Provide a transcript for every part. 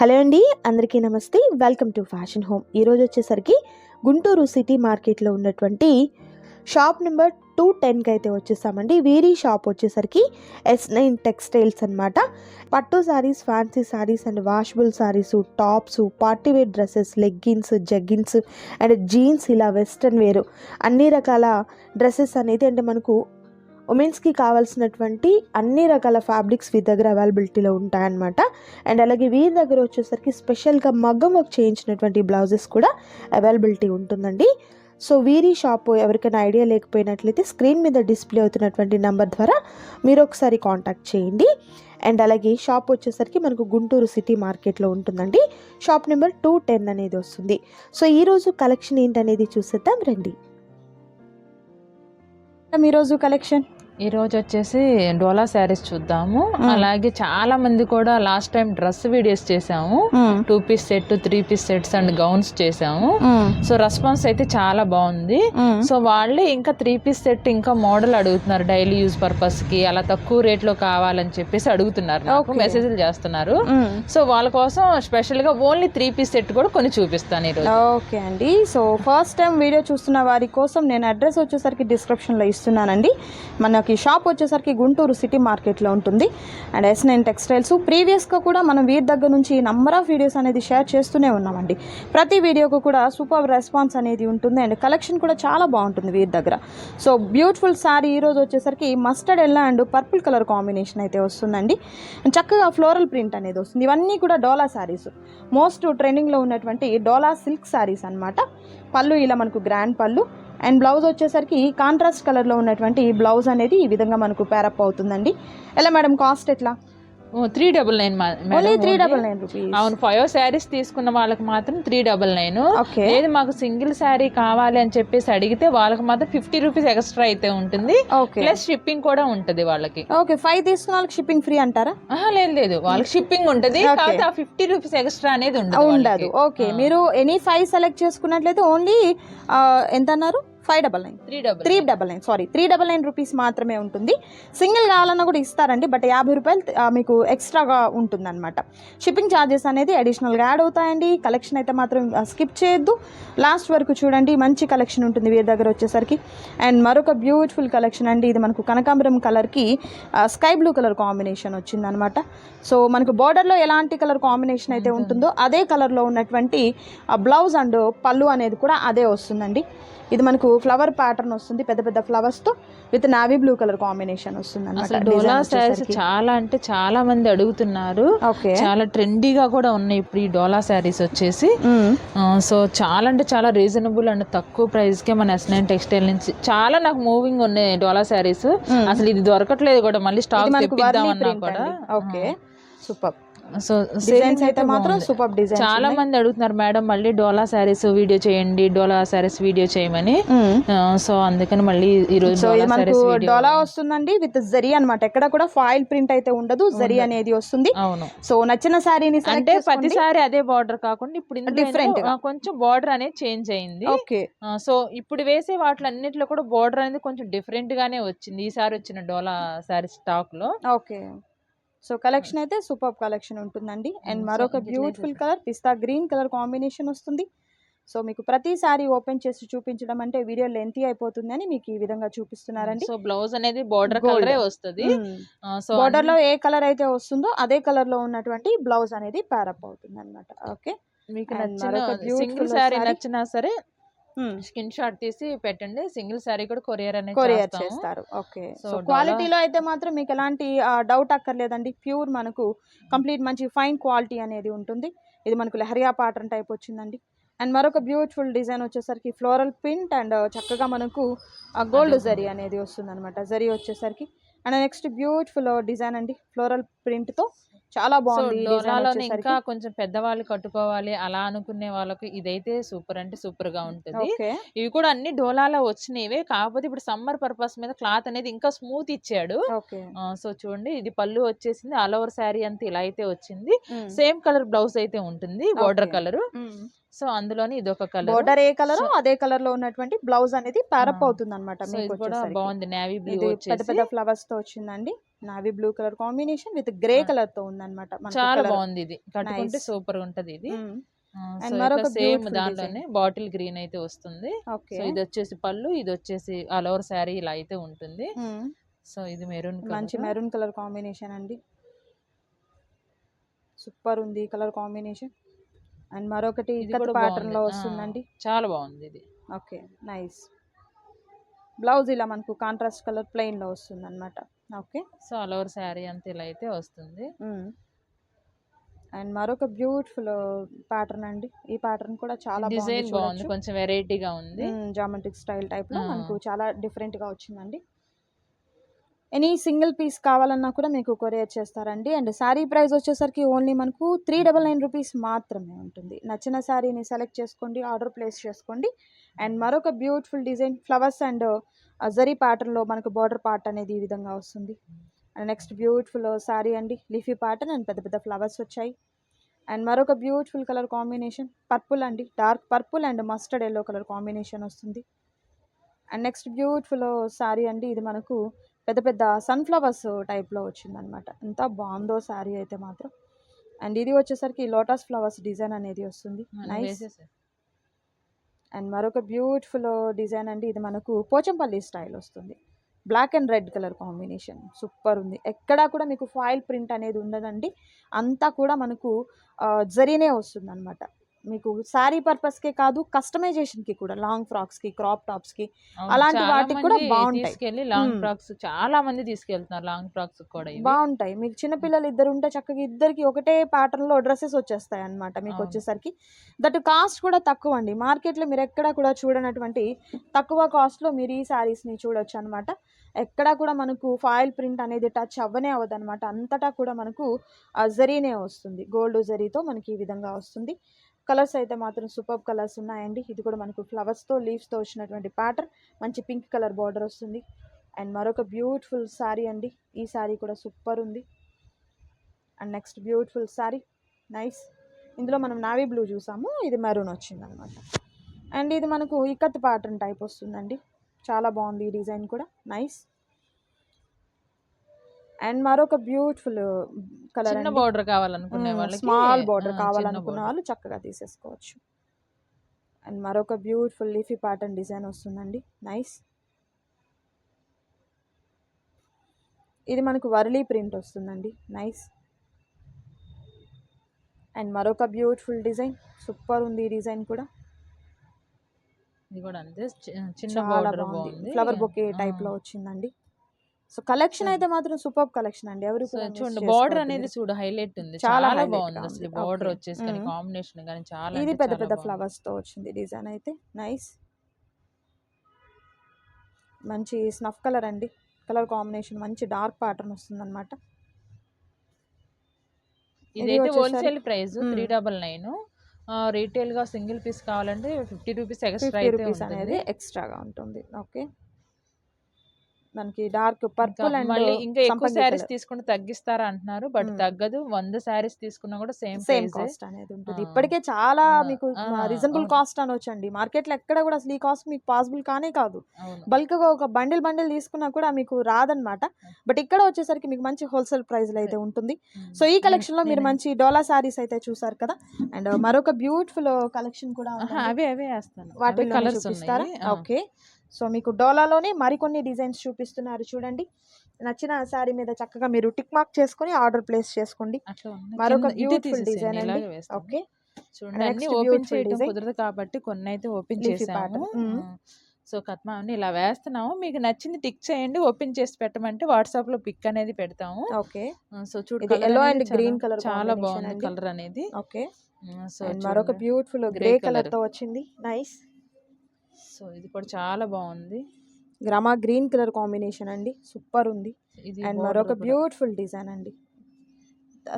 Hello అండి అందరికీ నమస్తే. Welcome to fashion home. ఈరోజు వచ్చేసరికి గుంటూరు సిటీ మార్కెట్లో ఉన్నటువంటి షాప్ నెంబర్ టూ టెన్కి అయితే వచ్చేసామండి. వీరి షాప్ వచ్చేసరికి ఎస్ నైన్ టెక్స్టైల్స్ అనమాట పట్టు sarees fancy sarees and washable sarees tops party wear dresses leggings jeggings and jeans ఇలా వెస్ట్రన్ వేర్. అన్ని రకాల డ్రెస్సెస్ అనేది అంటే మనకు ఉమెన్స్కి కావాల్సినటువంటి అన్ని రకాల ఫ్యాబ్రిక్స్ వీరి దగ్గర అవైలబిలిటీలో ఉంటాయన్నమాట. అండ్ అలాగే వీరి దగ్గర వచ్చేసరికి స్పెషల్గా మగ్గం వర్క్ చేయించినటువంటి బ్లౌజెస్ కూడా అవైలబిలిటీ ఉంటుందండి. సో వీరి షాప్ ఎవరికైనా ఐడియా లేకపోయినట్లయితే స్క్రీన్ మీద డిస్ప్లే అవుతున్నటువంటి నెంబర్ ద్వారా మీరు ఒకసారి కాంటాక్ట్ చేయండి. అండ్ అలాగే షాప్ వచ్చేసరికి మనకు గుంటూరు సిటీ మార్కెట్లో ఉంటుందండి. షాప్ నెంబర్ టూ టెన్ అనేది వస్తుంది. సో ఈరోజు కలెక్షన్ ఏంటనేది చూసేద్దాం రండి. ఈరోజు కలెక్షన్ ఈ రోజు వచ్చేసి డోలా శారీస్ చూద్దాము. అలాగే చాలా మంది కూడా లాస్ట్ టైం డ్రెస్ వీడియోస్ చేసాము two piece set three piece sets and gowns చేసాము సో రెస్పాన్స్ అయితే చాలా బాగుంది. సో వాళ్ళే ఇంకా త్రీ పీస్ సెట్ ఇంకా మోడల్ అడుగుతున్నారు డైలీ యూజ్ పర్పస్కి. అలా తక్కువ రేట్లో కావాలని చెప్పేసి అడుగుతున్నారు నాకు. Okay. మెసేజ్లు చేస్తున్నారు. సో వాళ్ళ కోసం స్పెషల్గా ఓన్లీ త్రీ పీస్ సెట్ కూడా కొన్ని చూపిస్తాను ఈరోజు ఓకే అండి. సో ఫస్ట్ టైం వీడియో చూస్తున్న వారి కోసం నేను అడ్రస్ వచ్చేసరికి డిస్క్రిప్షన్లో ఇస్తున్నానండి. మనకి షాప్ వచ్చేసరికి గుంటూరు సిటీ మార్కెట్లో ఉంటుంది. అండ్ ఎస్ నైన్ టెక్స్టైల్స్ ప్రీవియస్గా కూడా మనం వీరి దగ్గర నుంచి నంబర్ ఆఫ్ వీడియోస్ అనేది షేర్ చేస్తూనే ఉన్నామండి. ప్రతి వీడియోకు కూడా సూపర్ రెస్పాన్స్ అనేది ఉంటుంది. అండ్ కలెక్షన్ కూడా చాలా బాగుంటుంది వీరి దగ్గర. సో బ్యూటిఫుల్ శారీ ఈరోజు వచ్చేసరికి mustard yellow and purple colour combination అయితే వస్తుందండి. చక్కగా ఫ్లోరల్ ప్రింట్ అనేది వస్తుంది. ఇవన్నీ కూడా డోలా శారీస్ మోస్ట్ ట్రెండింగ్లో ఉన్నటువంటి డోలా సిల్క్ శారీస్ అనమాట పళ్ళు ఇలా మనకు గ్రాండ్ పళ్ళు. అండ్ బ్లౌజ్ వచ్చేసరికి కాంట్రాస్ట్ కలర్లో ఉన్నటువంటి బ్లౌజ్ అనేది ఈ విధంగా మనకు పేరప్ అవుతుందండి. ఎలా మేడం కాస్ట్ ఎట్లా? Three double nine only three double nine rupees అవును ఫైవ్ శారీస్ తీసుకున్న వాళ్ళకి మాత్రం త్రీ డబల్ నైన్ ఓకే. లేదు మాకు సింగిల్ శారీ కావాలి అని చెప్పేసి అడిగితే వాళ్ళకి మాత్రం ఫిఫ్టీ రూపీస్ ఎక్స్ట్రా అయితే ఉంటుంది. ఓకే. ప్లస్ షిప్పింగ్ కూడా ఉంటది వాళ్ళకి. ఓకే ఫైవ్ తీసుకున్న వాళ్ళకి షిప్పింగ్ ఫ్రీ అంటారా? ఆహా, లేదు లేదు. వాళ్ళకి షిప్పింగ్ ఉంటది. కాకపోతే ఆ ఫిఫ్టీ రూపీస్ ఎక్స్ట్రా అనేది ఉండదు ఉండదు. ఓకే. మీరు ఎనీ ఫైవ్ సెలెక్ట్ చేసుకున్నట్లయితే ఓన్లీ ఎంత అన్నారు five double nine three double three double nine sorry three double nine rupees మాత్రమే ఉంటుంది. సింగిల్ కావాలన్నా కూడా ఇస్తారండి బట్ యాభై రూపాయలు మీకు ఎక్స్ట్రాగా ఉంటుందన్నమాట. షిప్పింగ్ ఛార్జెస్ అనేది అడిషనల్గా యాడ్ అవుతాయండి. కలెక్షన్ అయితే మాత్రం స్కిప్ చేయొద్దు. లాస్ట్ వరకు చూడండి మంచి కలెక్షన్ ఉంటుంది వీరి దగ్గర వచ్చేసరికి. అండ్ మరొక బ్యూటిఫుల్ కలెక్షన్ అండి ఇది మనకు కనకాంబరం కలర్కి స్కై బ్లూ కలర్ కాంబినేషన్ వచ్చిందనమాట సో మనకు బార్డర్లో ఎలాంటి కలర్ కాంబినేషన్ అయితే ఉంటుందో. అదే కలర్లో ఉన్నటువంటి బ్లౌజ్ అండ్ పళ్ళు అనేది కూడా అదే వస్తుందండి. ఇది మనకు ఫ్లవర్ ప్యాటర్న్ వస్తుంది పెద్ద పెద్ద ఫ్లవర్స్తో with navy blue colour combination వస్తుంది అసలు డోలా శారీస్ చాలా అంటే చాలా మంది అడుగుతున్నారు. ఓకే. చాలా ట్రెండీగా కూడా ఉన్నాయి ఇప్పుడు ఈ డోలా శారీస్ వచ్చేసి. సో చాలా అంటే చాలా రీజనబుల్ అండ్ తక్కువ ప్రైస్ కే మన ఎస్ నైన్ టెక్స్టైల్ నుంచి చాలా నాకు మూవింగ్ ఉన్నాయి డోలా శారీస్. అసలు ఇది దొరకట్లేదు కూడా మళ్ళీ స్టాక్ మనకు తెప్పిద్దాం వర్లీ అన్నా ప్రింట్ కూడా ఓకే. సూపర్. సో డిజైన్స్ అయితే మాత్రం సూపర్ డిజైన్ చాలా మంది అడుగుతున్నారు మేడం మళ్ళీ డోలా శారీస్ వీడియో చేయండి డోలా శారీస్ వీడియో చేయమని. సో అందుకని మళ్ళీ ఈ రోజు మనకు డోలా వస్తుందండి విత్ జరీ అన్నమాట. ఎక్కడ కూడా ఫాయిల్ ప్రింట్ అయితే ఉండదు జరీ అనేది వస్తుంది. అవును. సో నచ్చిన శారీని అంటే ప్రతిసారి అదే బార్డర్ కాకుండా ఇప్పుడు ఆ, కొంచెం బార్డర్ అనేది చేంజ్ అయింది. ఓకే. సో ఇప్పుడు వేసే వాటిలన్నిటిలో కూడా బార్డర్ అనేది కొంచెం డిఫరెంట్ గానే వచ్చింది. ఈసారి వచ్చిన డోలా శారీ స్టాక్లో. ఓకే. సో కలెక్షన్ అయితే సూపర్ కలెక్షన్ ఉంటుందండి. అండ్ మరొక beautiful colour pista green colour combination వస్తుంది. సో మీకు ప్రతిసారి ఓపెన్ చేసి చూపించడం అంటే వీడియో లెంతీ అయిపోతుంది అని మీకు ఈ విధంగా చూపిస్తున్నారండి. సో బ్లౌజ్ అనేది బార్డర్. కలరే వస్తుంది. సో బార్డర్లో ఏ కలర్ అయితే వస్తుందో అదే కలర్లో ఉన్నటువంటి బ్లౌజ్ అనేది ప్యారప్ అవుతుంది అనమాట ఓకే? మీకు నచ్చిన సింగిల్ saree. నచ్చినా సరే స్క్రీన్ షాట్ తీసి పెట్టండి. సింగిల్ శారీ కూడా కొరియర్ అనేది కొరియర్. చేస్తారు. ఓకే. సో క్వాలిటీలో అయితే మాత్రం మీకు ఎలాంటి డౌట్ అక్కర్లేదండి. ప్యూర్ మనకు కంప్లీట్ మంచి ఫైన్ క్వాలిటీ అనేది ఉంటుంది. ఇది మనకు లహరియా ప్యాటర్న్ టైప్ వచ్చిందండి. అండ్ మరొక బ్యూటిఫుల్ డిజైన్ వచ్చేసరికి ఫ్లోరల్ ప్రింట్ అండ్ చక్కగా మనకు గోల్డ్ జరీ అనేది వస్తుంది అనమాట జరీ వచ్చేసరికి. అండ్ నెక్స్ట్ బ్యూటిఫుల్ డిజైన్ అండి. ఫ్లోరల్ ప్రింట్తో చాలా సో బాగుంది ఈ డిజైన్ డోలాలోనే ఇంకా వచ్చేసరికి కొంచెం పెద్దవాళ్ళు కట్టుకోవాలి అలా అనుకునే వాళ్ళకి ఇదైతే సూపర్ అంటే సూపర్గా ఉంటుంది. ఓకే. ఇవి కూడా అన్ని డోలాలో వచ్చినవే కాకపోతే ఇప్పుడు సమ్మర్ పర్పస్ మీద క్లాత్ అనేది ఇంకా స్మూత్ ఇచ్చాడు. ఓకే. ఆ, సో చూడండి ఇది పళ్ళు వచ్చేసింది ఆల్ ఓవర్ శారీ అంతా ఇలా అయితే వచ్చింది. సేమ్ కలర్ బ్లౌజ్ అయితే ఉంటుంది బార్డర్. కలర్. సో అందులోని ఇది ఒక కలర్. బోర్డర్ ఏ కలర్ అదే కలర్లో ఉన్నటువంటి బ్లౌజ్ అనేది ప్యారప్ ఆ. అవుతుంది అనమాట సో మీకు ఇది కూడా వచ్చేసరికి. బాగుంది. నేవీ బ్లూ ఇది పెద్ద వచ్చేసి. పెద్ద ఫ్లవర్స్తో వచ్చిందండి. Navy blue colour combination with grey. కలర్తో ఉందన్నమాట చాలా. బాగుంది ఇది. కట్టుకుంటే. సూపర్ ఉంటది ఇది. సేమ్ దాంట్లోనే బాటిల్ గ్రీన్ అయితే వస్తుంది. సో ఇది వచ్చేసి పళ్ళు ఇది వచ్చేసి ఆల్ ఓవర్ శారీ ఇలా అయితే ఉంటుంది. సో ఇది మెరూన్ మంచి మెరూన్ కలర్ కాంబినేషన్ అండి. సూపర్ ఉంది కలర్ కాంబినేషన్. అండ్ మరొకటి ఇక్కత్ ప్యాటర్న్లో. వస్తుందండి. చాలా బాగుంది ఇది. ఓకే. నైస్ బ్లౌజ్ ఇలా మనకు కాంట్రాస్ట్ కలర్ ప్లెయిన్లో వస్తుంది అనమాట okay. So all over saree అంతా ఇలా అయితే వస్తుంది. అండ్ మరొక బ్యూటిఫుల్ ప్యాటర్న్ అండి. ఈ ప్యాటర్న్ కూడా చాలా డిజైన్ బాగుంది కొంచెం వెరైటీగా ఉంది. జామెట్రిక్ స్టైల్ టైప్లో. మనకు చాలా డిఫరెంట్గా వచ్చిందండి. ఎనీ సింగిల్ పీస్ కావాలన్నా కూడా మీకు కొరియర్ చేస్తారండి. అండ్ శారీ ప్రైస్ వచ్చేసరికి ఓన్లీ మనకు త్రీ డబల్ నైన్ రూపీస్ మాత్రమే ఉంటుంది. నచ్చిన శారీని సెలెక్ట్ చేసుకోండి ఆర్డర్ ప్లేస్ చేసుకోండి. అండ్ మరొక beautiful design flowers and zari ప్యాటర్న్లో మనకు బార్డర్ పార్ట్ అనేది ఈ విధంగా వస్తుంది. అండ్ నెక్స్ట్ బ్యూటిఫుల్ శారీ అండి లీఫీ ప్యాటర్న్ అండ్ పెద్ద పెద్ద ఫ్లవర్స్ వచ్చాయి. అండ్ మరొక బ్యూటిఫుల్ కలర్ కాంబినేషన్ పర్పుల్ అండి dark purple and mustard yellow colour combination వస్తుంది. అండ్ నెక్స్ట్ బ్యూటిఫుల్ శారీ అండి ఇది మనకు పెద్ద పెద్ద సన్ఫ్లవర్స్ టైప్లో వచ్చిందనమాట ఎంత బాగుందో శారీ అయితే మాత్రం. అండ్ ఇది వచ్చేసరికి లోటస్ ఫ్లవర్స్ డిజైన్ అనేది వస్తుంది. నైస్. అండ్ మరొక బ్యూటిఫుల్ డిజైన్ అండి ఇది మనకు పోచంపల్లి స్టైల్ వస్తుంది. Black and red colour combination super ఉంది. ఎక్కడా కూడా మీకు ఫాయిల్ ప్రింట్ అనేది ఉండదండి. అంతా కూడా మనకు జరీనే వస్తుంది అనమాట మీకు శారీ పర్పస్కే కాదు కస్టమైజేషన్కి కూడా లాంగ్ ఫ్రాక్స్కి క్రాప్ టాప్స్కి అవును, అలాంటి వాటికి కూడా బాగుంటాయి. లాంగ్. ఫ్రాక్స్ చాలా మంది తీసుకెళ్తున్నారు లాంగ్ ఫ్రాక్స్ కూడా. బాగుంటాయి మీకు చిన్నపిల్లలు ఇద్దరు ఉంటే చక్కగా ఇద్దరికి ఒకటే ప్యాటర్న్లో డ్రెస్సెస్ వచ్చేస్తాయి అన్నమాట మీకు. వచ్చేసరికి దట్ కాస్ట్ కూడా తక్కువ అండి మార్కెట్లో మీరు ఎక్కడా కూడా చూడనటువంటి తక్కువ కాస్ట్లో మీరు ఈ శారీస్ని చూడొచ్చు అనమాట ఎక్కడా కూడా మనకు ఫాయిల్ ప్రింట్ అనేది టచ్ అవ్వనే అవ్వదు అనమాట అంతటా కూడా మనకు జరీనే వస్తుంది గోల్డ్ జరీతో మనకి ఈ విధంగా వస్తుంది కలర్స్ అయితే మాత్రం సూపర్ కలర్స్ ఉన్నాయండి. ఇది కూడా మనకు ఫ్లవర్స్తో లీవ్స్తో వచ్చినటువంటి ప్యాటర్న్ మంచి పింక్ కలర్ బార్డర్ వస్తుంది. అండ్ మరొక బ్యూటిఫుల్ శారీ అండి. ఈ శారీ కూడా సూపర్ ఉంది. And next beautiful sari nice ఇందులో మనం నావీ బ్లూ చూసాము. ఇది మెరూన్ వచ్చింది అనమాట అండ్ ఇది మనకు ఇక్కత్ ప్యాటర్న్ టైప్ వస్తుందండి. చాలా బాగుంది ఈ డిజైన్ కూడా. నైస్ అండ్ మరొక బ్యూటిఫుల్ కలర్ చిన్న బార్డర్ కావాలనుకునే వాళ్ళకి స్మాల్ బార్డర్ కావాలనుకున్న. వాళ్ళు చక్కగా తీసేసుకోవచ్చు. అండ్ మరొక బ్యూటిఫుల్ లీఫీ ప్యాటర్న్ డిజైన్ వస్తుందండి. నైస్. ఇది మనకు వర్లీ ప్రింట్ వస్తుందండి. నైస్. అండ్ మరొక బ్యూటిఫుల్ డిజైన్. సూపర్ ఉంది ఈ డిజైన్ కూడా. ఇది కూడా అంతే. చిన్న ఫ్లవర్ బొకే. టైప్లో వచ్చిందండి. సో కలెక్షన్ అయితే మాత్రం సూపర్ కలెక్షన్ అండి ఎవరు చూడండి బార్డర్. అనేది చూడు హైలైట్ ఉంది చాలా బాగుంది. అసలు బార్డర్. వచ్చేసి కానీ. కాంబినేషన్ కానీ చాలా ఇది పెద్ద పెద్ద. ఫ్లవర్స్తో వచ్చింది డిజైన్ అయితే నైస్ మంచి స్నఫ్ కలర్ అండి కలర్ కాంబినేషన్ మంచి డార్క్ ప్యాటర్న్ వస్తుంది అనమాట ఇదైతే wholesale price. Three double nine రీటైల్గా single piece కావాలంటే ఫిఫ్టీ రూపీస్ ఎక్స్ట్రా అనేది ఎక్స్ట్రాగా ఉంటుంది ఓకే మనకి డార్క్ పర్పుల్ అండ్ మళ్ళీ ఇంకా ఎక్కువ శారీస్ తీసుకుంటే తగ్గిస్తారా అంటున్నారు బట్. తగ్గదు. వంద శారీస్ తీసుకున్నా కూడా సేమ్ సేమ్ కాస్ట్ అనేది ఉంటుంది. ఇప్పటికే చాలా మీకు రీజనబుల్. కాస్ట్ అనొచ్చండి. మార్కెట్లో ఎక్కడ కూడా అసలు ఈ కాస్ట్ మీకు పాసిబుల్ కానే కాదు. బల్క్గా ఒక బండిల్ బండిల్ తీసుకున్నా కూడా మీకు రాదనమాట. బట్ ఇక్కడ వచ్చేసరికి మీకు మంచి హోల్సేల్ ప్రైస్లో అయితే ఉంటుంది. సో ఈ కలెక్షన్లో మీరు మంచి డోలా సారీస్ అయితే చూసారు కదా? అండ్ మరొక బ్యూటిఫుల్ కలెక్షన్ కూడా. అవే అవే వేస్తాను. వాటిలో కలర్స్. ఓకే. సో మీకు డోలాలోనే మరికొన్ని డిజైన్స్ చూపిస్తున్నారు చూడండి నచ్చిన శారీ మీద చక్కగా మీరు టిక్ మార్క్ చేసుకొని ఆర్డర్ ప్లేస్ చేసుకోండి. మరొక బ్యూటిఫుల్ డిజైన్ అండి. ఓకే చూడండి ఓపెన్ చేయడం. కుదరదు కాబట్టి కొన్ని అయితే ఓపెన్ చేసాము. సో కత్మా ఇలా వేస్తున్నాము మీకు నచ్చింది టిక్ చేయండి ఓపెన్ చేసి పెట్టమంటే వాట్సాప్లో పిక్ అనేది పెడతాము ఓకే సో చూడు ఇది colour yellow అనేది and green చాలా- బాగుంది అండి. కలర్ అనేది ఓకే సో అండ్ మరొక చూడండి. Beautiful grey colour. తో వచ్చింది నైస్ సో ఇది కూడా చాలా బాగుంది. గ్రామా గ్రీన్ కలర్ కాంబినేషన్ అండి. సూపర్ ఉంది. అండ్ మరొక. బ్యూటిఫుల్ డిజైన్ అండి.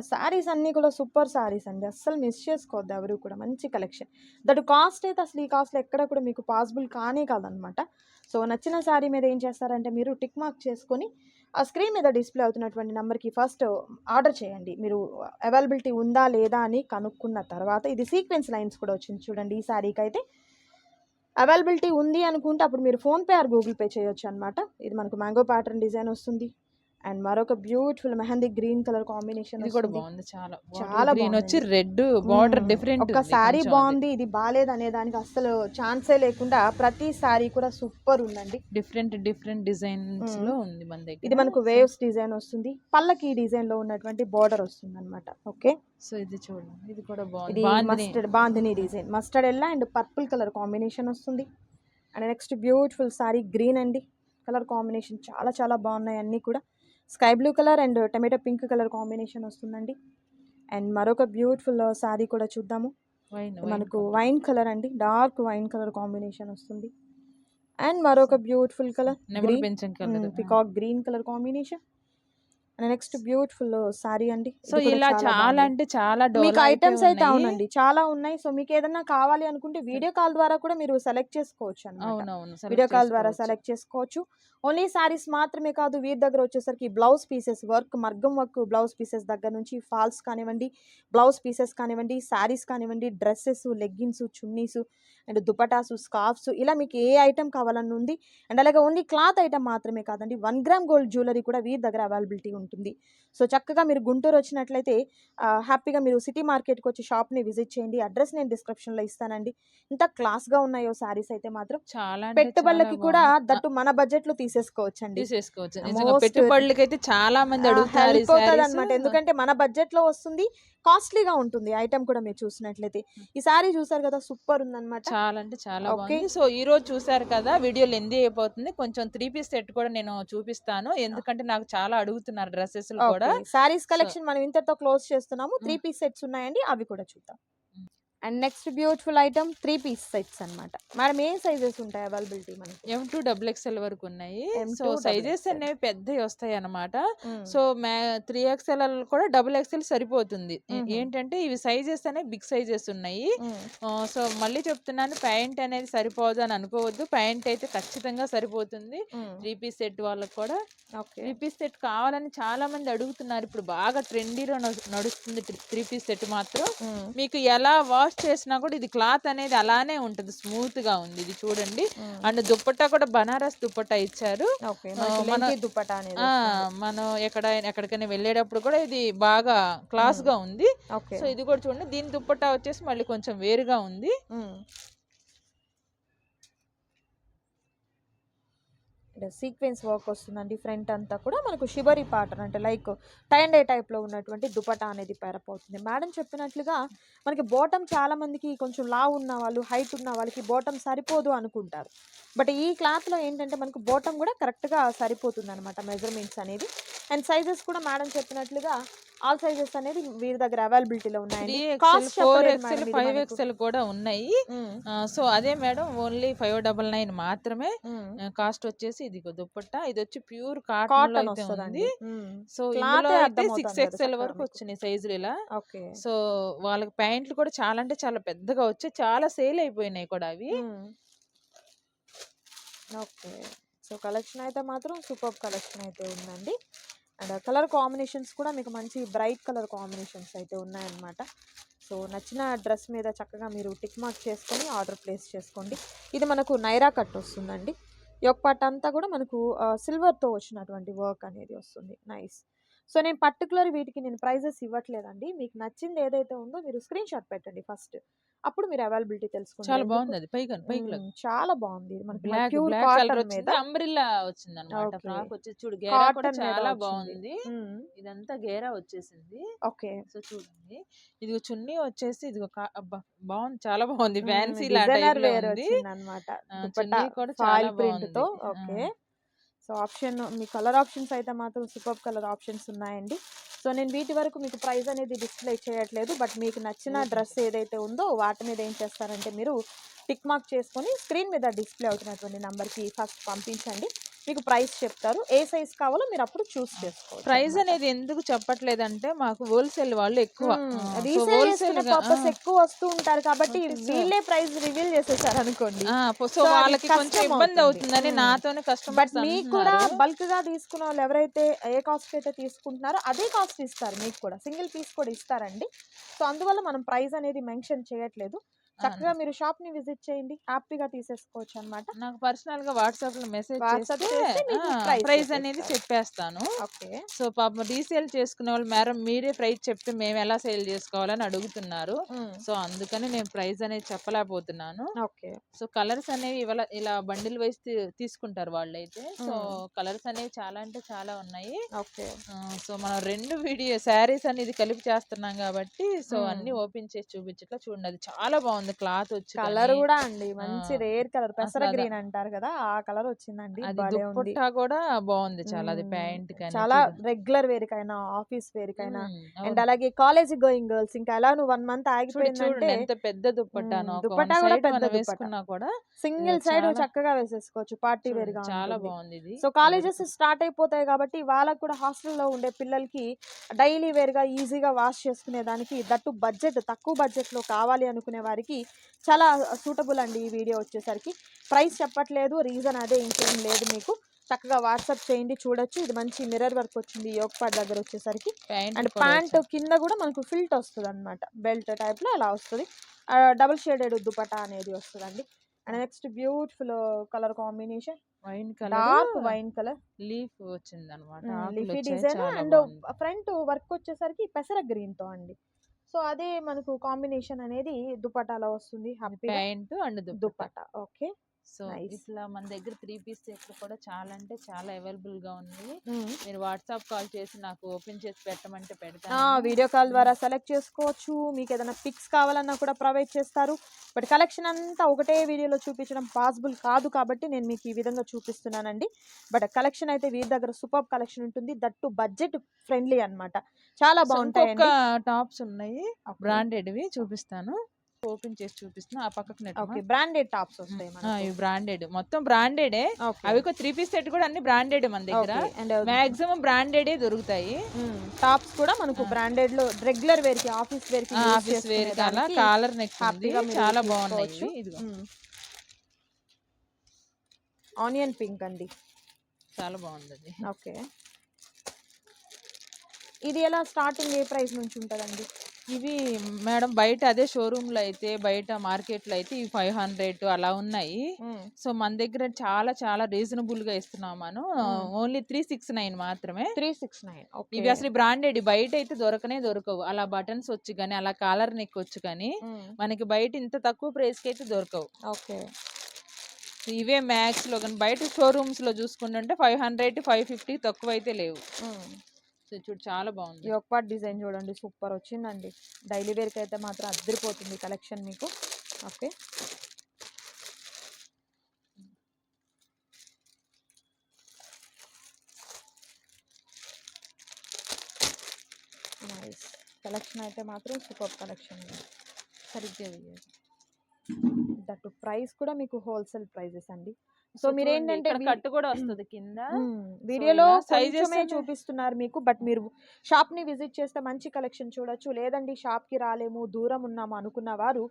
సారీస్ అన్నీ కూడా సూపర్ సారీస్ అండి. అస్సలు మిస్ చేసుకోవద్దు ఎవరు కూడా. మంచి కలెక్షన్. దట్ కాస్ట్ అయితే అసలు ఈ కాస్ట్లో ఎక్కడ కూడా మీకు పాసిబుల్ కానే కాదనమాట సో నచ్చిన శారీ మీద ఏం చేస్తారంటే మీరు టిక్ మార్క్ చేసుకొని ఆ స్క్రీన్ మీద డిస్ప్లే అవుతున్నటువంటి నెంబర్కి ఫస్ట్ ఆర్డర్ చేయండి. మీరు అవైలబిలిటీ ఉందా లేదా అని కనుక్కున్న తర్వాత ఇది సీక్వెన్స్ లైన్స్ కూడా వచ్చింది చూడండి ఈ శారీకి అయితే అవైలబిలిటీ ఉంది అనుకుంటే అప్పుడు మీరు ఫోన్పే ఆర్ గూగుల్ పే చేయొచ్చు అనమాట ఇది మనకు మ్యాంగో ప్యాటర్న్ డిజైన్ వస్తుంది. అండ్ మరొక beautiful mehndi green colour combination ఇది కూడా బాగుంది చాలా. చాలా గ్రీన్ వచ్చి. Red border different. ఒక శారీ బాగుంది ఇది బాగాలేదు అనే దానికి అసలు ఛాన్సే లేకుండా ప్రతి శారీ కూడా సూపర్ ఉందండి. Different different designs hmm. లో ఉంది మన దగ్గర. ఇది మనకు వేవ్స్ డిజైన్ వస్తుంది పల్లకి డిజైన్లో ఉన్నటువంటి బార్డర్ వస్తుంది అనమాట ఓకే? సో ఇది చూడండి ఇది కూడా బాగుంది. Mustard bandhani design. Mustard yellow and purple colour combination వస్తుంది. And next beautiful sari green అండి. కలర్ కాంబినేషన్ చాలా చాలా బాగున్నాయి అన్నీ కూడా. Sky blue colour and tomato pink colour combination వస్తుందండి. అండ్ మరొక బ్యూటిఫుల్ సారీ కూడా చూద్దాము. మనకు. వైన్ కలర్ అండి. డార్క్ వైన్ కలర్ కాంబినేషన్ వస్తుంది. అండ్ మరొక beautiful colour peacock green colour combination. Next beautiful sari అండి సో ఇలా చాలా. అంటే చాలా మీకు ఐటమ్స్ అయితే. అవునండి చాలా ఉన్నాయి సో మీకు ఏదైనా కావాలి అనుకుంటే వీడియో కాల్ ద్వారా కూడా మీరు సెలెక్ట్ చేసుకోవచ్చు select వీడియో కాల్ ద్వారా. సెలెక్ట్ చేసుకోవచ్చు ఓన్లీ సారీస్ మాత్రమే కాదు వీరి దగ్గర వచ్చేసరికి బ్లౌజ్ పీసెస్ వర్క్ మగ్గం వర్క్ బ్లౌజ్ పీసెస్ దగ్గర నుంచి ఫాల్స్ కానివ్వండి బ్లౌజ్ పీసెస్ కానివ్వండి శారీస్ కానివ్వండి dresses leggings chunnis and dupattas scarfs ఇలా మీకు ఏ ఐటమ్ కావాలని ఉంది. అండ్ అలాగే ఓన్లీ క్లాత్ ఐటమ్ మాత్రమే కాదండి వన్ గ్రామ్ గోల్డ్ జ్యువెలరీ కూడా వీరి దగ్గర అవైలబిలిటీ ఉంటుంది. సో చక్కగా మీరు గుంటూరు వచ్చినట్లయితే హ్యాపీగా మీరు సిటీ మార్కెట్కి వచ్చి షాప్ని విజిట్ చేయండి. అడ్రస్ నేను డిస్క్రిప్షన్లో ఇస్తానండి. ఇంత క్లాస్గా ఉన్నాయో శారీస్ అయితే మాత్రం చాలా పెట్టుబడులకి కూడా. దట్టు మన బడ్జెట్లో తీసేసుకోవచ్చండి. తీసేసుకోవచ్చు. Most- నిజంగా పెట్టుబడులకి అయితే చాలా మంది అడుగుతారు. అనమాట ఎందుకంటే మన బడ్జెట్లో వస్తుంది కాస్ట్లీగా ఉంటుంది ఐటమ్ కూడా మీరు చూసినట్లయితే. ఈ సారీ చూసారు కదా సూపర్ ఉందన్నమాట. చాలా అంటే చాలా. బాగుంది. సో ఈ రోజు చూసారు కదా వీడియో లెంది అయిపోతుంది. కొంచెం త్రీ పీస్ సెట్ కూడా నేను చూపిస్తాను. ఎందుకంటే నాకు చాలా అడుగుతున్నారు డ్రెస్సెస్ కూడా. సారీస్ కలెక్షన్ మనం ఇంతతో క్లోజ్ చేస్తున్నాము. త్రీ పీస్ సెట్స్ ఉన్నాయండి అవి కూడా చూద్దాం. And next beautiful item three piece sets అన్నమాట. మేడం ఏ సైజెస్ ఉంటాయి అవైలబిలిటీ మనకి? ఎం టూ డబుల్ ఎక్స్ఎల్ వరకు ఉన్నాయి. M2 so sizes. అనేవి పెద్దవి వస్తాయి అన్నమాట. Mm. సో మ్యా త్రీ ఎక్స్ఎల్ కూడా డబుల్ ఎక్స్ఎల్ సరిపోతుంది. ఏంటంటే ఇవి సైజెస్ అనేవి బిగ్ సైజెస్ ఉన్నాయి. సో మళ్ళీ చెప్తున్నాను ప్యాంట్ అనేది సరిపోదు అని అనుకోవద్దు. ప్యాంట్ అయితే ఖచ్చితంగా సరిపోతుంది. త్రీ పీస్ సెట్ వాళ్ళకి కూడా. త్రీ పీస్ సెట్ కావాలని చాలా మంది అడుగుతున్నారు. ఇప్పుడు బాగా ట్రెండీలో నడుస్తుంది త్రీ పీస్ సెట్ మాత్రం. మీకు ఎలా వాష్ చేసినా కూడా ఇది క్లాత్ అనేది అలానే ఉంటుంది స్మూత్గా ఉంది. ఇది చూడండి. అండ్ దుప్పట్టా కూడా బనారస్ దుప్పట్టా ఇచ్చారు. మన- ఎక్కడ ఎక్కడికైనా వెళ్ళేటప్పుడు కూడా ఇది బాగా క్లాస్గా ఉంది. సో ఇది కూడా చూడండి. దీని దుప్పట్టా వచ్చేసి మళ్ళీ కొంచెం వేరుగా ఉంది. సీక్వెన్స్ వర్క్ వస్తుందండి ఫ్రంట్ అంతా కూడా మనకు షిబరి ప్యాటర్న్ అంటే లైక్ టై అండ్ ఏ టైప్లో ఉన్నటువంటి దుపటా అనేది పేరప్ అవుతుంది మేడం చెప్పినట్లుగా మనకి బాటమ్ చాలామందికి కొంచెం లావ్ ఉన్న వాళ్ళు హైట్ ఉన్న వాళ్ళకి బాటమ్ సరిపోదు అనుకుంటారు. బట్ ఈ క్లాత్లో ఏంటంటే మనకు బాటమ్ కూడా కరెక్ట్గా సరిపోతుంది అనమాట మెజర్మెంట్స్ అనేది అండ్ సైజెస్ కూడా మేడం చెప్పినట్లుగా ఆల్ సైజెస్ అనేది వీరి దగ్గర అవైలబిలిటీలో ఇది ఫైవ్. ఎక్స్ఎల్ కూడా ఉన్నాయి. సో అదే madam only five double nine మాత్రమే. కాస్ట్ వచ్చేసి ఇది దుప్పట్టా. ఇది వచ్చి ప్యూర్ కాటన్ ఉంది. సో అయితే సిక్స్ ఎక్స్ఎల్ వరకు. వచ్చినాయి సైజులు ఇలా. ఓకే. సో వాళ్ళకి ప్యాంట్లు కూడా చాలా అంటే చాలా పెద్దగా వచ్చాయి. చాలా సేల్ అయిపోయినాయి కూడా అవి. ఓకే. సో కలెక్షన్ అయితే మాత్రం సూపర్ కలెక్షన్ అయితే ఉందండి. అండ్ కలర్ కాంబినేషన్స్ కూడా మీకు మంచి బ్రైట్ కలర్ కాంబినేషన్స్ అయితే ఉన్నాయన్నమాట. సో నచ్చిన డ్రెస్ మీద చక్కగా మీరు టిక్ మార్క్ చేసుకొని ఆర్డర్ ప్లేస్ చేసుకోండి. ఇది మనకు నైరా కట్ వస్తుందండి. ఈ యొక్క పార్ట్ అంతా కూడా మనకు సిల్వర్తో వచ్చినటువంటి వర్క్ అనేది వస్తుంది. నైస్. సో నేను పర్టికులర్ వీటికి నేను ప్రైజెస్ ఇవ్వట్లేదండి. మీకు నచ్చింది ఏదైతే ఉందో మీరు స్క్రీన్ షాట్ పెట్టండి ఫస్ట్. అప్పుడు మీరు అవైలబిలిటీ తెలుసుకోండి చాలా బాగుంది అది. పైగా పైకి. చాలా బాగుంది. మనకి బ్లాక్ బ్లాక్ కలర్ మీద. అంబ్రిల్లా వచ్చింది Okay. ఫ్రాక్ వచ్చి చూడు గేరా కూడా చాలా. బాగుంది. ఇదంతా గేరా వచ్చేసింది. ఓకే. సో చూడండి. ఇది చున్నీ వచ్చేసి ఇది ఒక బాగుంది. చాలా బాగుంది. ఫ్యాన్సీ లా డిజైనర్ టైప్లో వేర్ ఉంది. వచ్చిందన్నమాట ఆ, దుపట్టా చున్నీ కూడా చాలా బాగుంది. ఓకే. సో ఆప్షన్ మీ కలర్ ఆప్షన్స్ అయితే మాత్రం సూపర్ కలర్ ఆప్షన్స్ ఉన్నాయండి. సో నేను వీటి వరకు మీకు ప్రైస్ అనేది డిస్ప్లే చేయట్లేదు. బట్ మీకు నచ్చిన. డ్రెస్ ఏదైతే ఉందో వాటి మీద ఏం చేస్తారంటే మీరు టిక్ మార్క్ చేసుకొని స్క్రీన్ మీద డిస్ప్లే అవుతున్నటువంటి నెంబర్కి ఫస్ట్ పంపించండి. మీకు ప్రైస్ చెప్తారు. ఏ సైజ్ కావాలో మీరు అప్పుడు చూస్ చేసుకోవచ్చు ప్రైస్. అనేది ఎందుకు చెప్పట్లేదంటే మాకు హోల్సేల్ వాళ్ళు ఎక్కువ. రీసేల్ పర్పస్ ఎక్కువ వస్తూ ఉంటారు కాబట్టి. వీళ్ళే ప్రైస్ రివీల్ చేసేసారు అనుకోండి. సో వాళ్ళకి కొంచెం కష్టం ఇబ్బంది అవుతుంది. అవుతుందని. నాతోనే బట్ కస్టమర్స్ మీకు కూడా బల్క్గా తీసుకున్న వాళ్ళు ఎవరైతే ఏ కాస్ట్ అయితే తీసుకుంటున్నారో అదే కాస్ట్ ఇస్తారు మీకు కూడా. సింగిల్ పీస్ కూడా ఇస్తారండి. సో అందువల్ల మనం ప్రైస్ అనేది మెన్షన్ చేయట్లేదు. చక్కగా మీరు షాప్ని విజిట్ చేయండి. హ్యాపీగా తీసేసుకోవచ్చు అన్నమాట నాకు పర్సనల్గా వాట్సాప్లో మెసేజ్ ప్రైస్ అనేది. చెప్పేస్తాను. ఓకే. సో పాపం రీసేల్ చేసుకునే వాళ్ళు మేడం మీరే ప్రైస్ చెప్తే మేము ఎలా సేల్ చేసుకోవాలని అడుగుతున్నారు. సో అందుకని నేను ప్రైస్ అనేది చెప్పలేకపోతున్నాను. సో కలర్స్ అనేవి ఇవాళ ఇలా బండిల్ వైస్ తీసుకుంటారు వాళ్ళైతే. సో మ్మ్. కలర్స్ అనేవి చాలా అంటే చాలా ఉన్నాయి. సో మనం రెండు వీడియో శారీస్ అనేది కలిపి చేస్తున్నాం కాబట్టి సో. అన్ని ఓపెన్ చేసి చూపించట్లా చూడండి. అది చాలా బాగుంది. క్లాత్ వచ్చి కలర్ కూడా అండి. మంచి రేర్ కలర్. పెసర గ్రీన్ అంటారు కదా ఆ కలర్ వచ్చిందండి. దుప్పట్టా కూడా బాగుంది చాలా. అది. ప్యాంట్ కానీ చాలా. రెగ్యులర్ వేర్ కైనా ఆఫీస్ వేర్ కైనా అండ్. అలాగే కాలేజ్ గోయింగ్ గర్ల్స్ ఇంకా ఎలా నువ్వు వన్ మంత్ ఆగిపోయిందంటే ఎంత పెద్ద దుప్పట్టానో one కూడా పెద్ద. వేసుకున్నా కూడా సింగిల్ సైడ్ చక్కగా వేసేసుకోవచ్చు పార్టీ వేర్గా చాలా. బాగుంది ఇది. సో కాలేజెస్ స్టార్ట్ అయిపోతాయి కాబట్టి వాళ్ళకు కూడా హాస్టల్లో ఉండే పిల్లలకి డైలీ వేర్గా ఈజీగా వాష్ చేసుకునే దానికి దట్టు బడ్జెట్ తక్కువ బడ్జెట్లో కావాలి అనుకునే వారికి చాలా సూటబుల్ అండి ఈ వీడియో వచ్చేసరికి. ప్రైస్ చెప్పట్లేదు రీజన్ అదే ఇంకేం లేదు మీకు. చక్కగా వాట్సాప్ చేయండి చూడొచ్చు. ఇది మంచి మిర్రర్ వర్క్ వచ్చింది యోగ్ పాడ్ దగ్గర వచ్చేసరికి. And pant. కింద కూడా మనకు ఫిల్ట్ వస్తుంది అనమాట బెల్ట్ టైప్లో అలా వస్తుంది. డబుల్ షేడెడ్ దుపట్టా అనేది వస్తుందండి. And next beautiful colour combination wine dark colour wine colour leaf వచ్చింది అనమాట leafy design and front work వచ్చేసరికి పెసర గ్రీన్తో అండి. సో అదే మనకు కాంబినేషన్ అనేది దుపట్టాలో వస్తుంది హ్యాపీగా. Pant and dupatta. Okay. So. ఇట్లా మన దగ్గర త్రీ పీస్ సెట్లు కూడా చాలా అంటే చాలా అవైలబుల్గా ఉంది మీరు వాట్సాప్ కాల్ చేసి నాకు ఓపెన్ చేసి పెట్టమంటే పెడతాను. వీడియో కాల్ ద్వారా సెలెక్ట్ చేసుకోవచ్చు. మీకు ఏదైనా పిక్స్ కావాలన్నా కూడా ప్రొవైడ్ చేస్తారు. బట్ కలెక్షన్ అంతా ఒకటే వీడియోలో చూపించడం పాసిబుల్ కాదు కాబట్టి నేను మీకు ఈ విధంగా చూపిస్తున్నానండి. బట్ కలెక్షన్ అయితే వీరి దగ్గర సూపర్ కలెక్షన్ ఉంటుంది. దట్టు బడ్జెట్ ఫ్రెండ్లీ అన్నమాట. చాలా ఇంకొక బాగుంటాయండి. టాప్స్ ఉన్నాయి. బ్రాండెడ్ వి చూపిస్తాను. ఓపెన్ చేసి చూపిస్తున్నా ఆ పక్కకు నెట్ ఓకే బ్రాండెడ్ టాప్స్ వస్తాయి ఇవి బ్రాండెడ్. మొత్తం బ్రాండెడే. అవి ఒక త్రీ పీస్ సెట్ కూడా అన్ని బ్రాండెడ్ మన దగ్గర. అండ్ మాక్సిమం బ్రాండెడే దొరుకుతాయి. టాప్స్ కూడా మనకు. బ్రాండెడ్లో రెగ్యులర్ వేర్కి ఆఫీస్ వేర్కి ఆఫీస్ వేర్ అలా కాలర్ నెక్ చాలా బాగున్నాయి. ఇదిగో. ఆనియన్ పింక్ అండి. చాలా బాగుంది అది ఓకే. ఇది ఎలా స్టార్టింగ్ ఏ ప్రైస్ నుంచి ఉంటుందండి? ఇవి మేడం బయట అదే షోరూమ్లో అయితే బయట మార్కెట్లో అయితే ఇవి ఫైవ్ హండ్రెడ్ అలా ఉన్నాయి. సో మన దగ్గర చాలా చాలా రీజనబుల్గా ఇస్తున్నాం మనం. Hmm. Only three six nine మాత్రమే. Three six nine. ఇవి అసలు బ్రాండెడ్ బయట అయితే దొరకనే దొరకవు. అలా బటన్స్ వచ్చి కానీ అలా కాలర్ నెక్ వచ్చి కానీ మనకి బయట ఇంత తక్కువ ప్రైస్కి అయితే దొరకవు. ఓకే. ఇవే మ్యాక్స్లో కానీ బయట షోరూమ్స్లో చూసుకుంటుంటే ఫైవ్ హండ్రెడ్ ఫైవ్ ఫిఫ్టీ తక్కువ అయితే లేవు సో చూడు చాలా బాగుంది. ఈ ఒక్క డిజైన్ చూడండి సూపర్ వచ్చిందండి. డైలీ వేర్కి అయితే మాత్రం అద్దరిపోతుంది కలెక్షన్ మీకు. ఓకే. నైస్. కలెక్షన్ అయితే మాత్రం సూపర్ కలెక్షన్ సరిగ్గా దట్ ప్రైస్ కూడా మీకు హోల్సేల్ ప్రైజెస్ అండి. సో మీరు ఏంటంటే కట్టు కూడా వస్తుంది కింద. వీడియోలో సైజెస్ చూపిస్తున్నారు మీకు బట్ మీరు షాప్ని విజిట్ చేస్తే మంచి కలెక్షన్ చూడొచ్చు. లేదండి షాప్కి రాలేము దూరం ఉన్నాము అనుకున్న వారు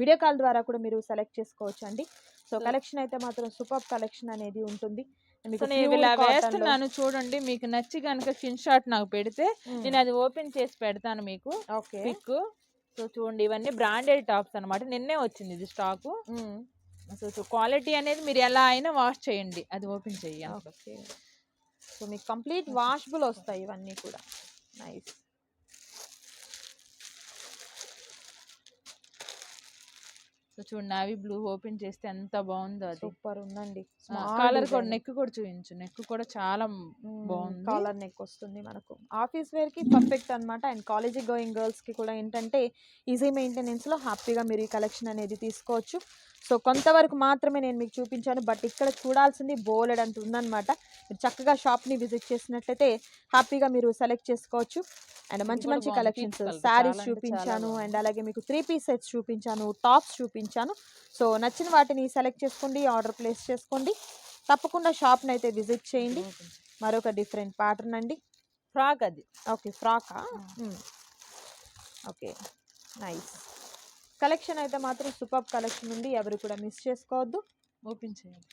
వీడియో కాల్ ద్వారా కూడా మీరు సెలెక్ట్ చేసుకోవచ్చు అండి. సో కలెక్షన్ అయితే మాత్రం సూపర్ కలెక్షన్ అనేది ఉంటుంది. నేను ఇలా వేస్తున్నాను చూడండి. మీకు నచ్చి కనుక స్క్రీన్ షాట్ నాకు పెడితే. నేను అది ఓపెన్ చేసి పెడతాను మీకు. ఓకే. సో చూడండి ఇవన్నీ బ్రాండెడ్ టాప్స్ అన్నమాట. నిన్నే వచ్చింది ఇది స్టాక్. మ్మ్. సో క్వాలిటీ అనేది మీరు ఎలా అయినా వాష్ చేయండి. అది ఓపెన్ చెయ్యాలి ఓకే. సో మీకు కంప్లీట్ వాషబుల్ వస్తాయి ఇవన్నీ కూడా. నైస్. సో చూడండి నావీ బ్లూ ఓపెన్ చేస్తే ఎంత బాగుందో అది. సూపర్ ఉందండి. కాలర్ కూడా నెక్ కూడా చూపించు. నెక్ కూడా చాలా బాగుంది. కాలర్ నెక్ వస్తుంది మనకు. ఆఫీస్ వేర్కి పర్ఫెక్ట్ అన్నమాట. అండ్ కాలేజీ గోయింగ్ గర్ల్స్కి కూడా ఏంటంటే ఈజీ మెయింటెనెన్స్లో హ్యాపీగా మీరు ఈ కలెక్షన్ అనేది తీసుకోవచ్చు. సో కొంతవరకు మాత్రమే నేను మీకు చూపించాను. బట్ ఇక్కడ చూడాల్సింది బోలెడ్ అంత ఉందన్నమాట. మీరు చక్కగా షాప్ని విజిట్ చేసినట్లయితే హ్యాపీగా మీరు సెలెక్ట్ చేసుకోవచ్చు. అండ్ మంచి మంచి. కలెక్షన్స్. శారీస్ చూపించాను. అండ్ అలాగే మీకు త్రీ పీస్ సెట్స్ చూపించాను టాప్స్ చూపించాను. సో నచ్చిన వాటిని సెలెక్ట్ చేసుకోండి ఆర్డర్ ప్లేస్ చేసుకోండి. తప్పకుండా షాప్ని అయితే విజిట్ చేయండి. మరొక డిఫరెంట్ ప్యాటర్న్ అండి. ఫ్రాక్ అది. ఓకే ఫ్రాకా? Okay nice. కలెక్షన్ అయితే మాత్రం సూపర్ కలెక్షన్ ఉంది. ఎవరు కూడా మిస్ చేసుకోవద్దు. ఓపెన్ చేయాలి.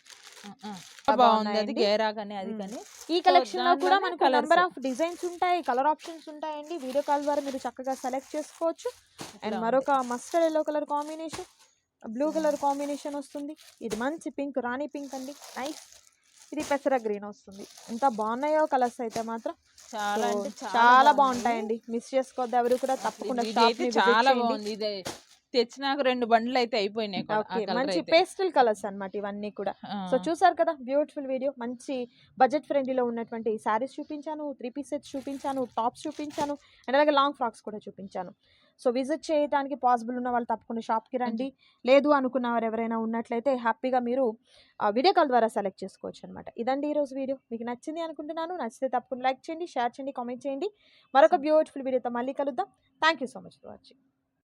బాగుంది. అది గేరా కానీ అది మ్మ్. కానీ ఈ కలెక్షన్లో కూడా మనకు. నెంబర్ ఆఫ్ డిజైన్స్ ఉంటాయి కలర్ ఆప్షన్స్ ఉంటాయండి. వీడియో కాల్ ద్వారా మీరు చక్కగా సెలెక్ట్ చేసుకోవచ్చు. అండ్ మరొక mustard yellow colour combination blue colour combination వస్తుంది. ఇది మంచి పింక్ రాణి పింక్ అండి. నైస్ ఇది పెసర గ్రీన్ వస్తుంది. ఎంత బాగున్నాయో కలర్స్ అయితే మాత్రం. చాలా చాలా. బాగుంటాయండి. మిస్ చేసుకోవద్దు. ఎవరు కూడా తప్పకుండా చాలా బాగుంది. ఇది తెచ్చినాక రెండు బండ్లు అయితే అయిపోయినాయి ఓకే. మంచి. పేస్టల్ కలర్స్ అన్నమాట ఇవన్నీ కూడా. సో చూసారు కదా? Beautiful video. మంచి బడ్జెట్ ఫ్రెండ్లీలో ఉన్నటువంటి శారీస్ చూపించాను త్రీ పీస్ సెట్స్ చూపించాను టాప్స్ చూపించాను అండ్ అలాగే లాంగ్ ఫ్రాక్స్ కూడా చూపించాను. సో విజిట్ చేయడానికి పాసిబుల్ ఉన్న వాళ్ళు తప్పకుండా షాప్కి రండి. లేదు అనుకున్న వారు ఎవరైనా ఉన్నట్లయితే హ్యాపీగా మీరు వీడియో కాల్ ద్వారా సెలెక్ట్ చేసుకోవచ్చు అనమాట ఇదండి ఈరోజు వీడియో. మీకు నచ్చింది అనుకుంటున్నాను. నచ్చితే తప్పకుండా లైక్ చేయండి షేర్ చేయండి కామెంట్ చేయండి. మరొక బ్యూటిఫుల్ వీడియోతో మళ్ళీ కలుద్దాం. Thank you so much for watching.